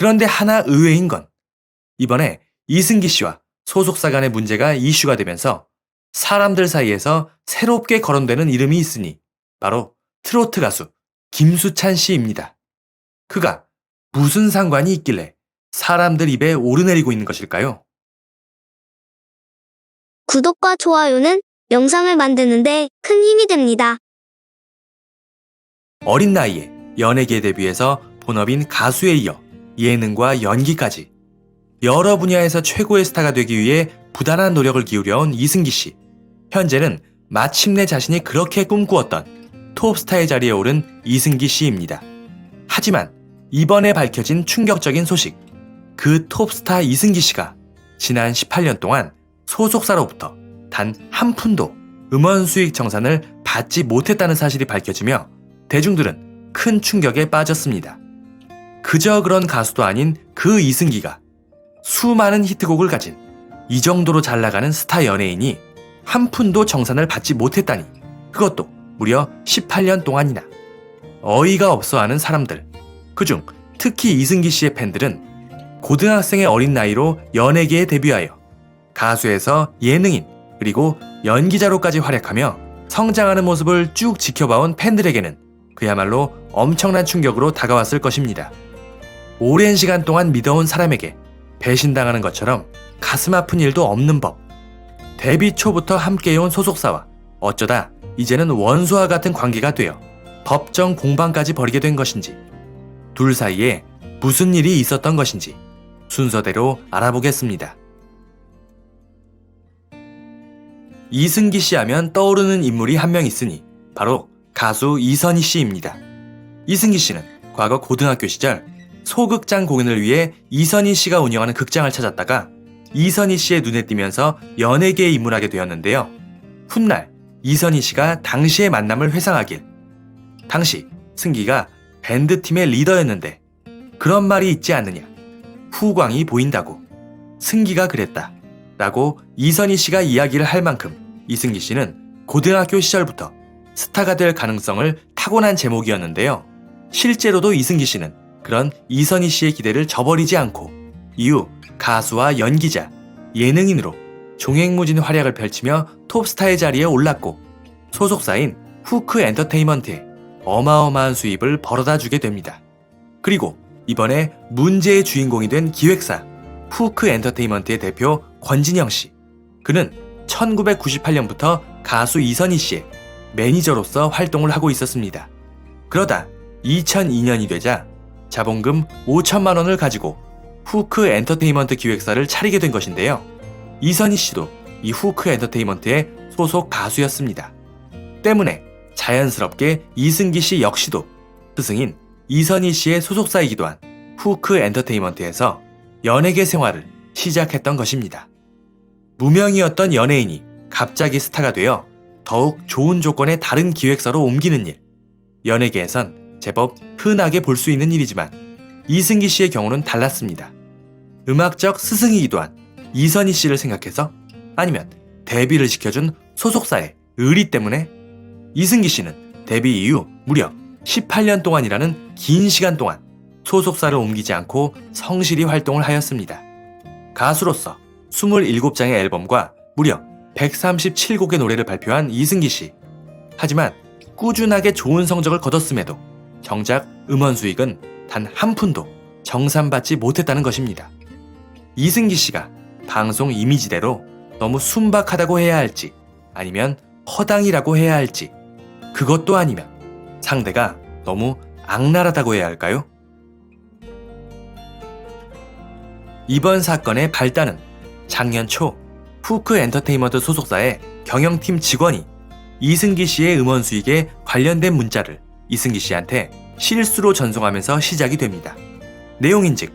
그런데 하나 의외인 건 이번에 이승기 씨와 소속사 간의 문제가 이슈가 되면서 사람들 사이에서 새롭게 거론되는 이름이 있으니 바로 트로트 가수 김수찬 씨입니다. 그가 무슨 상관이 있길래 사람들 입에 오르내리고 있는 것일까요? 구독과 좋아요는 영상을 만드는데 큰 힘이 됩니다. 어린 나이에 연예계 데뷔해서 본업인 가수에 이어 예능과 연기까지 여러 분야에서 최고의 스타가 되기 위해 부단한 노력을 기울여온 이승기 씨. 현재는 마침내 자신이 그렇게 꿈꾸었던 톱스타의 자리에 오른 이승기 씨입니다. 하지만 이번에 밝혀진 충격적인 소식. 그 톱스타 이승기 씨가 지난 18년 동안 소속사로부터 단 한 푼도 음원 수익 정산을 받지 못했다는 사실이 밝혀지며 대중들은 큰 충격에 빠졌습니다. 그저 그런 가수도 아닌 그 이승기가 수많은 히트곡을 가진 이 정도로 잘 나가는 스타 연예인이 한 푼도 정산을 받지 못했다니 그것도 무려 18년 동안이나 어이가 없어 하는 사람들 그중 특히 이승기 씨의 팬들은 고등학생의 어린 나이로 연예계에 데뷔하여 가수에서 예능인 그리고 연기자로까지 활약하며 성장하는 모습을 쭉 지켜봐온 팬들에게는 그야말로 엄청난 충격으로 다가왔을 것입니다. 오랜 시간 동안 믿어온 사람에게 배신당하는 것처럼 가슴 아픈 일도 없는 법. 데뷔 초부터 함께해온 소속사와 어쩌다 이제는 원수와 같은 관계가 되어 법정 공방까지 벌이게 된 것인지, 둘 사이에 무슨 일이 있었던 것인지 순서대로 알아보겠습니다. 이승기 씨 하면 떠오르는 인물이 한 명 있으니 바로 가수 이선희 씨입니다. 이승기 씨는 과거 고등학교 시절 소극장 공연을 위해 이선희 씨가 운영하는 극장을 찾았다가 이선희 씨의 눈에 띄면서 연예계에 입문하게 되었는데요. 훗날 이선희 씨가 당시의 만남을 회상하길 당시 승기가 밴드팀의 리더였는데 그런 말이 있지 않느냐 후광이 보인다고 승기가 그랬다 라고 이선희 씨가 이야기를 할 만큼 이승기 씨는 고등학교 시절부터 스타가 될 가능성을 타고난 제목이었는데요. 실제로도 이승기 씨는 그런 이선희 씨의 기대를 저버리지 않고 이후 가수와 연기자, 예능인으로 종횡무진 활약을 펼치며 톱스타의 자리에 올랐고 소속사인 후크 엔터테인먼트에 어마어마한 수입을 벌어다 주게 됩니다. 그리고 이번에 문제의 주인공이 된 기획사 후크 엔터테인먼트의 대표 권진영 씨. 그는 1998년부터 가수 이선희 씨의 매니저로서 활동을 하고 있었습니다. 그러다 2002년이 되자 자본금 5천만 원을 가지고 후크 엔터테인먼트 기획사를 차리게 된 것인데요. 이선희 씨도 이 후크 엔터테인먼트의 소속 가수였습니다. 때문에 자연스럽게 이승기 씨 역시도 스승인 이선희 씨의 소속사이기도 한 후크 엔터테인먼트에서 연예계 생활을 시작했던 것입니다. 무명이었던 연예인이 갑자기 스타가 되어 더욱 좋은 조건의 다른 기획사로 옮기는 일. 연예계에선 제법 흔하게 볼 수 있는 일이지만 이승기 씨의 경우는 달랐습니다. 음악적 스승이기도 한 이선희 씨를 생각해서 아니면 데뷔를 시켜준 소속사의 의리 때문에 이승기 씨는 데뷔 이후 무려 18년 동안이라는 긴 시간 동안 소속사를 옮기지 않고 성실히 활동을 하였습니다. 가수로서 27장의 앨범과 무려 137곡의 노래를 발표한 이승기 씨. 하지만 꾸준하게 좋은 성적을 거뒀음에도 정작 음원 수익은 단 한 푼도 정산받지 못했다는 것입니다. 이승기 씨가 방송 이미지대로 너무 순박하다고 해야 할지 아니면 허당이라고 해야 할지 그것도 아니면 상대가 너무 악랄하다고 해야 할까요? 이번 사건의 발단은 작년 초 후크 엔터테인먼트 소속사의 경영팀 직원이 이승기 씨의 음원 수익에 관련된 문자를 이승기 씨한테 실수로 전송하면서 시작이 됩니다. 내용인즉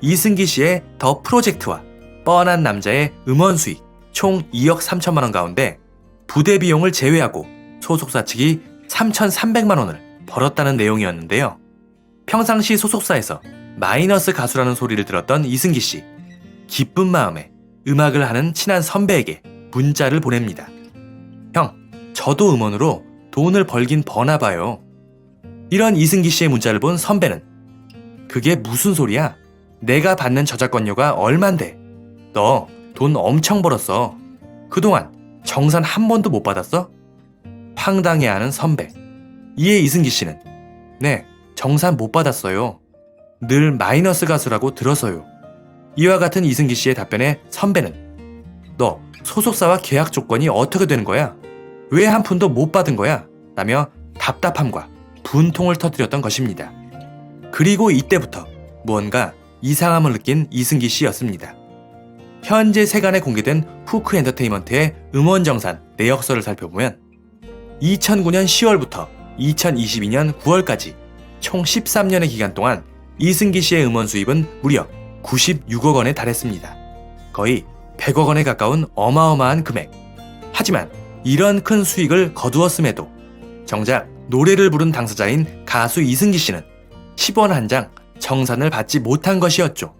이승기 씨의 더 프로젝트와 뻔한 남자의 음원 수익 총 2억 3천만 원 가운데 부대 비용을 제외하고 소속사 측이 3,300만 원을 벌었다는 내용이었는데요. 평상시 소속사에서 마이너스 가수라는 소리를 들었던 이승기 씨. 기쁜 마음에 음악을 하는 친한 선배에게 문자를 보냅니다. 형, 저도 음원으로 돈을 벌긴 버나 봐요. 이런 이승기 씨의 문자를 본 선배는 그게 무슨 소리야? 내가 받는 저작권료가 얼만데? 너 돈 엄청 벌었어. 그동안 정산 한 번도 못 받았어? 황당해하는 선배. 이에 이승기 씨는 네, 정산 못 받았어요. 늘 마이너스 가수라고 들어서요. 이와 같은 이승기 씨의 답변에 선배는 너 소속사와 계약 조건이 어떻게 되는 거야? 왜 한 푼도 못 받은 거야? 라며 답답함과 분통을 터뜨렸던 것입니다. 그리고 이때부터 무언가 이상함을 느낀 이승기 씨였습니다. 현재 세간에 공개된 후크 엔터테인먼트의 음원 정산 내역서를 살펴보면 2009년 10월부터 2022년 9월까지 총 13년의 기간 동안 이승기 씨의 음원 수입은 무려 96억 원에 달했습니다. 거의 100억 원에 가까운 어마어마한 금액. 하지만 이런 큰 수익을 거두었음에도 정작 노래를 부른 당사자인 가수 이승기 씨는 10원 한 장 정산을 받지 못한 것이었죠.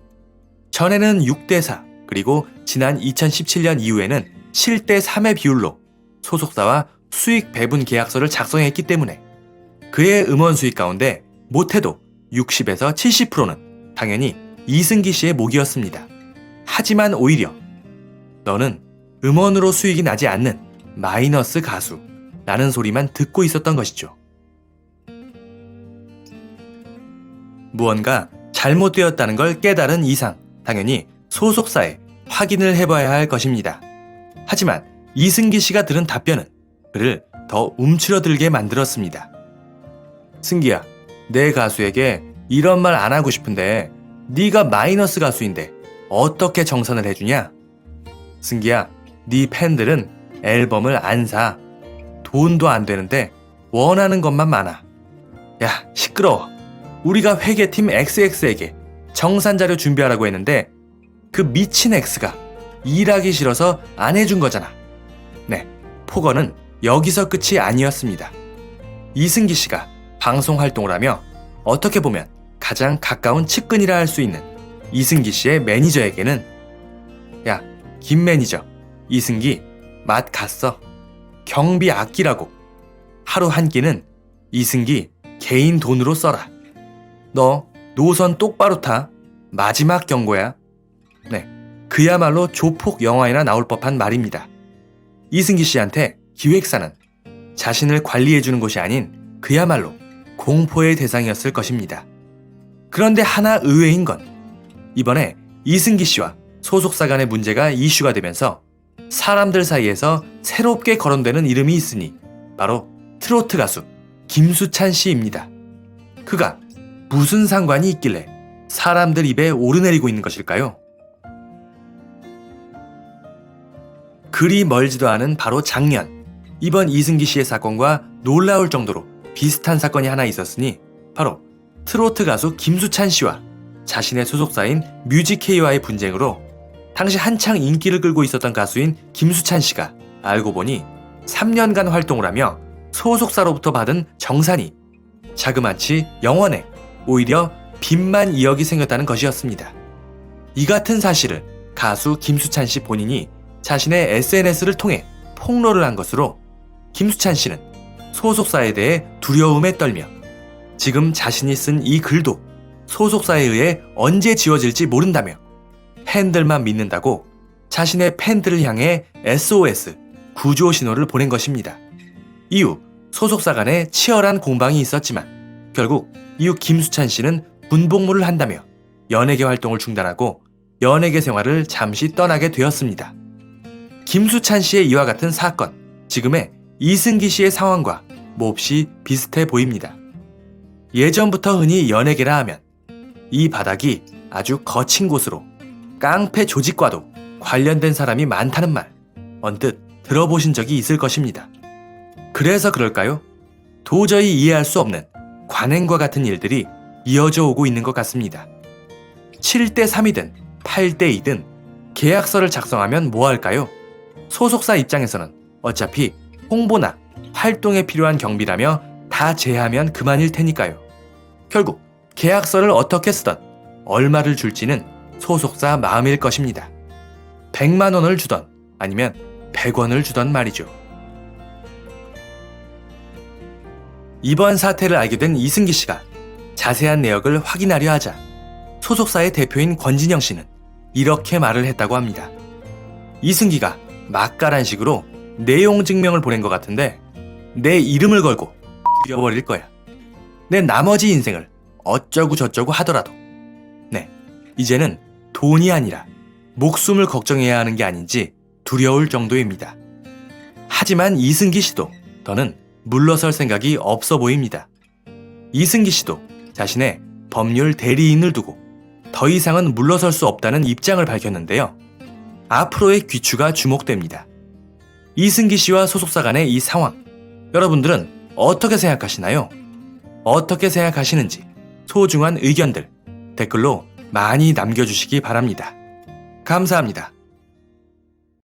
전에는 6대4 그리고 지난 2017년 이후에는 7대 3의 비율로 소속사와 수익 배분 계약서를 작성했기 때문에 그의 음원 수익 가운데 못해도 60에서 70%는 당연히 이승기 씨의 목이었습니다. 하지만 오히려 너는 음원으로 수익이 나지 않는 마이너스 가수 라는 소리만 듣고 있었던 것이죠. 무언가 잘못되었다는 걸 깨달은 이상 당연히 소속사에 확인을 해봐야 할 것입니다. 하지만 이승기 씨가 들은 답변은 그를 더 움츠러들게 만들었습니다. 승기야, 내 가수에게 이런 말 안 하고 싶은데 네가 마이너스 가수인데 어떻게 정산을 해주냐? 승기야, 네 팬들은 앨범을 안 사. 돈도 안 되는데 원하는 것만 많아. 야, 시끄러워. 우리가 회계팀 XX에게 정산 자료 준비하라고 했는데 그 미친 X가 일하기 싫어서 안 해준 거잖아. 네, 폭언은 여기서 끝이 아니었습니다. 이승기 씨가 방송 활동을 하며 어떻게 보면 가장 가까운 측근이라 할 수 있는 이승기 씨의 매니저에게는 야, 김 매니저, 이승기 맛 갔어. 경비 아끼라고. 하루 한 끼는 이승기 개인 돈으로 써라. 너 노선 똑바로 타. 마지막 경고야. 네, 그야말로 조폭 영화에나 나올 법한 말입니다. 이승기 씨한테 기획사는 자신을 관리해주는 곳이 아닌 그야말로 공포의 대상이었을 것입니다. 그런데 하나 의외인 건 이번에 이승기 씨와 소속사 간의 문제가 이슈가 되면서 사람들 사이에서 새롭게 거론되는 이름이 있으니 바로 트로트 가수 김수찬 씨입니다. 그가 무슨 상관이 있길래 사람들 입에 오르내리고 있는 것일까요? 그리 멀지도 않은 바로 작년 이번 이승기 씨의 사건과 놀라울 정도로 비슷한 사건이 하나 있었으니 바로 트로트 가수 김수찬 씨와 자신의 소속사인 뮤직K와의 분쟁으로 당시 한창 인기를 끌고 있었던 가수인 김수찬 씨가 알고 보니 3년간 활동을 하며 소속사로부터 받은 정산이 자그마치 영원에 오히려 빚만 2억이 생겼다는 것이었습니다. 이 같은 사실을 가수 김수찬 씨 본인이 자신의 SNS를 통해 폭로를 한 것으로 김수찬 씨는 소속사에 대해 두려움에 떨며 지금 자신이 쓴 이 글도 소속사에 의해 언제 지워질지 모른다며 팬들만 믿는다고 자신의 팬들을 향해 SOS 구조 신호를 보낸 것입니다. 이후 소속사 간에 치열한 공방이 있었지만 결국 이후 김수찬 씨는 군복무를 한다며 연예계 활동을 중단하고 연예계 생활을 잠시 떠나게 되었습니다. 김수찬 씨의 이와 같은 사건, 지금의 이승기 씨의 상황과 몹시 비슷해 보입니다. 예전부터 흔히 연예계라 하면 이 바닥이 아주 거친 곳으로 깡패 조직과도 관련된 사람이 많다는 말 언뜻 들어보신 적이 있을 것입니다. 그래서 그럴까요? 도저히 이해할 수 없는 관행과 같은 일들이 이어져 오고 있는 것 같습니다. 7대 3이든 8대 2든 계약서를 작성하면 뭐 할까요? 소속사 입장에서는 어차피 홍보나 활동에 필요한 경비라며 다 제하면 그만일 테니까요. 결국 계약서를 어떻게 쓰던 얼마를 줄지는 소속사 마음일 것입니다. 100만 원을 주던 아니면 100원을 주던 말이죠. 이번 사태를 알게 된 이승기 씨가 자세한 내역을 확인하려 하자 소속사의 대표인 권진영 씨는 이렇게 말을 했다고 합니다. 이승기가 맛깔한식으로 내용 증명을 보낸 것 같은데 내 이름을 걸고 죽여버릴 거야. 내 나머지 인생을 어쩌고 저쩌고 하더라도 네, 이제는 돈이 아니라 목숨을 걱정해야 하는 게 아닌지 두려울 정도입니다. 하지만 이승기 씨도 더는 물러설 생각이 없어 보입니다. 이승기 씨도 자신의 법률 대리인을 두고 더 이상은 물러설 수 없다는 입장을 밝혔는데요. 앞으로의 귀추가 주목됩니다. 이승기 씨와 소속사 간의 이 상황, 여러분들은 어떻게 생각하시나요? 어떻게 생각하시는지 소중한 의견들 댓글로 많이 남겨주시기 바랍니다. 감사합니다.